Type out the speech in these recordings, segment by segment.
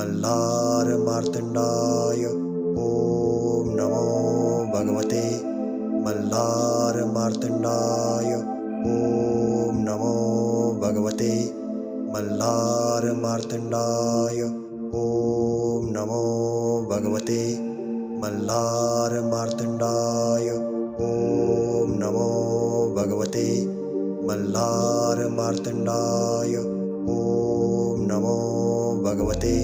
मल्लारमार्तण्डाय ॐ नमो भगवते। मल्लारमार्तण्डाय ॐ नमो भगवते। मल्लारमार्तण्डाय ॐ नमो भगवते। मल्लारमार्तण्डाय ॐ नमो भगवते। मल्लारमार्तण्डाय ॐ नमो भगवते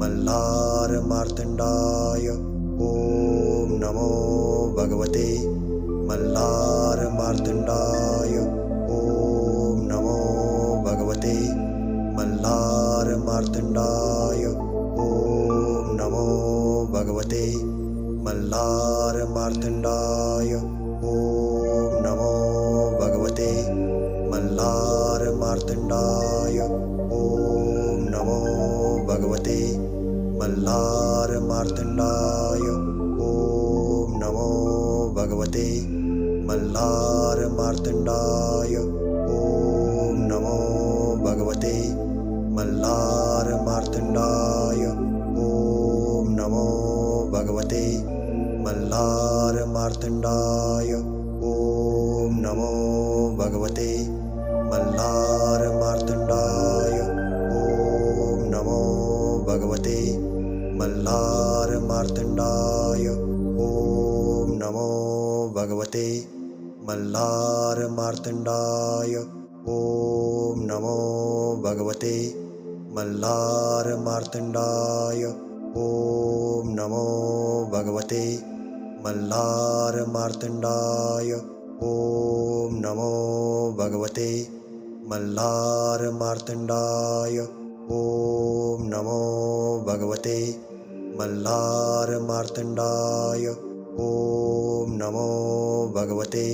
मल्लारमार्तण्डाय ॐ नमो भगवते। मल्लारमार्तण्डाय ॐ नमो भगवते। मल्लारमार्तण्डाय ॐ नमो भगवते। मल्लारमार्तण्डाय मल्लारमार्तण्डाय ॐ नमो भगवते। मल्लारमार्तण्डाय ॐ नमो भगवते। मल्लारमार्तण्डाय ॐ नमो भगवते। मल्लारमार्तण्डाय मल्लारमार्तण्डाय ॐ नमो भगवते मल्लारमार्तण्डाय ॐ नमो भगवते मल्लारमार्तण्डाय ॐ नमो भगवते मल्लारमार्तण्डाय ॐ नमो भगवते मल्लारमार्तण्डाय ॐ नमो भगवते मल्लारमार्तण्डाय ॐ नमो भगवते।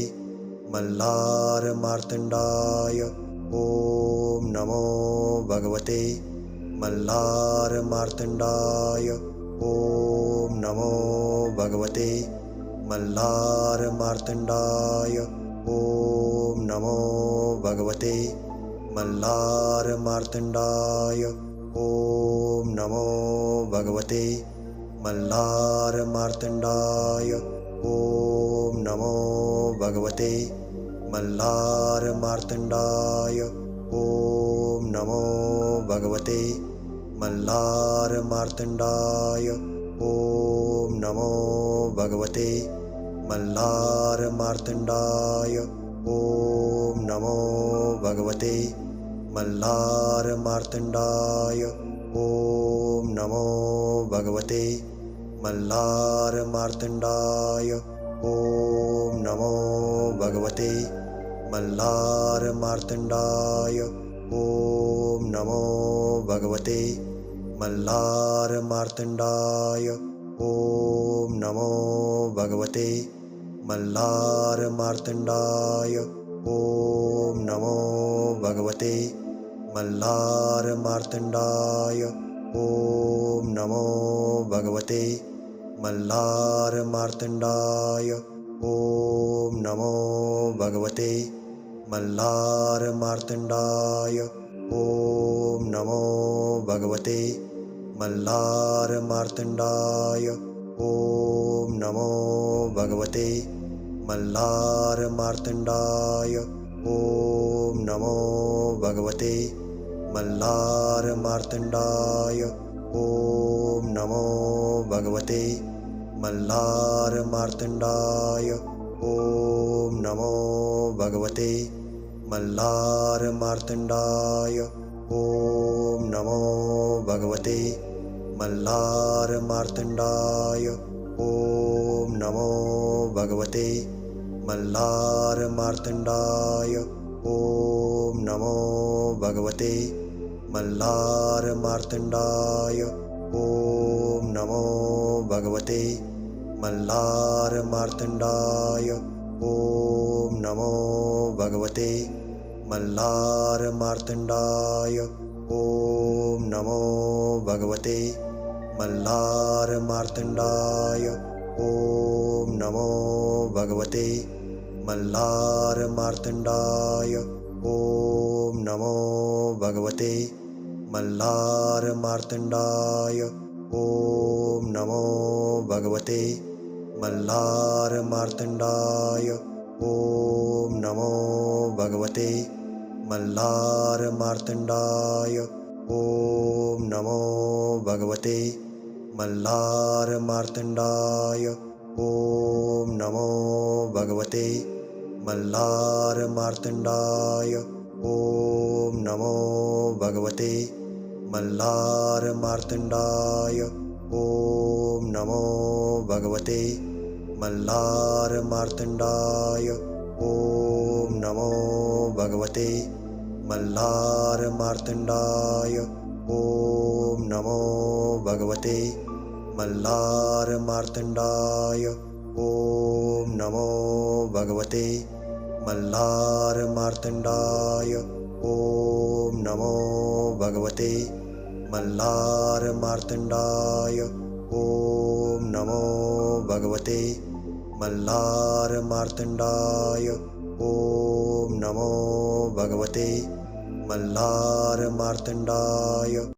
मल्लारमार्तण्डाय ॐ नमो भगवते। मल्लारमार्तण्डाय ॐ नमो भगवते। मल्लारमार्तण्डाय ॐ नमो भगवते मल्लारमार्तण्डाय ॐ नमो भगवते। मल्लारमार्तण्डाय ॐ नमो भगवते। मल्लारमार्तण्डाय ॐ नमो भगवते। मल्लारमार्तण्डाय ॐ नमो भगवते। मल्लारमार्तण्डाय ॐ नमो भगवते मल्लारमार्तण्डाय। ॐ नमो भगवते मल्लारमार्तण्डाय। ॐ नमो भगवते मल्लारमार्तण्डाय। ॐ नमो भगवते मल्लारमार्तण्डाय। ॐ नमो भगवते मल्लारमार्तण्डाय ॐ नमो भगवते। मल्लारमार्तण्डाय ॐ नमो भगवते। मल्लारमार्तण्डाय ॐ नमो भगवते। मल्लारमार्तण्डाय ॐ नमो भगवते। मल्लारमार्तण्डाय ॐ नमो भगवते मल्लारमार्तण्डाय ॐ नमो भगवते। मल्लारमार्तण्डाय ॐ नमो भगवते। मल्लारमार्तण्डाय ॐ नमो भगवते। मल्लारमार्तण्डाय ॐ नमो भगवते। मल्लारमार्तण्डाय ॐ नमो भगवते मल्लारमार्तण्डाय ॐ नमो भगवते। मल्लारमार्तण्डाय ॐ नमो भगवते। मल्लारमार्तण्डाय ॐ नमो भगवते। मल्लारमार्तण्डाय ॐ नमो भगवते। मल्लारमार्तण्डाय ॐ नमो भगवते मल्लारमार्तण्डाय ॐ नमो भगवते मल्लारमार्तण्डाय ॐ नमो भगवते मल्लारमार्तण्डाय ॐ नमो भगवते मल्लारमार्तण्डाय ॐ नमो भगवते मल्लारमार्तण्डाय ॐ नमो भगवते मल्लारमार्तण्डाय। ॐ नमो भगवते मल्लारमार्तण्डाय। ॐ नमो भगवते मल्लारमार्तण्डाय। ॐ नमो भगवते मल्लारमार्तण्डाय। ॐ नमो भगवते मल्लारमार्तण्डाय ॐ नमो भगवते मल्लारमार्तण्डाय ॐ नमो भगवते मल्लारमार्तण्डाय ॐ नमो भगवते मल्लारमार्तण्डाय ॐ नमो भगवते मल्लारमार्तण्डाय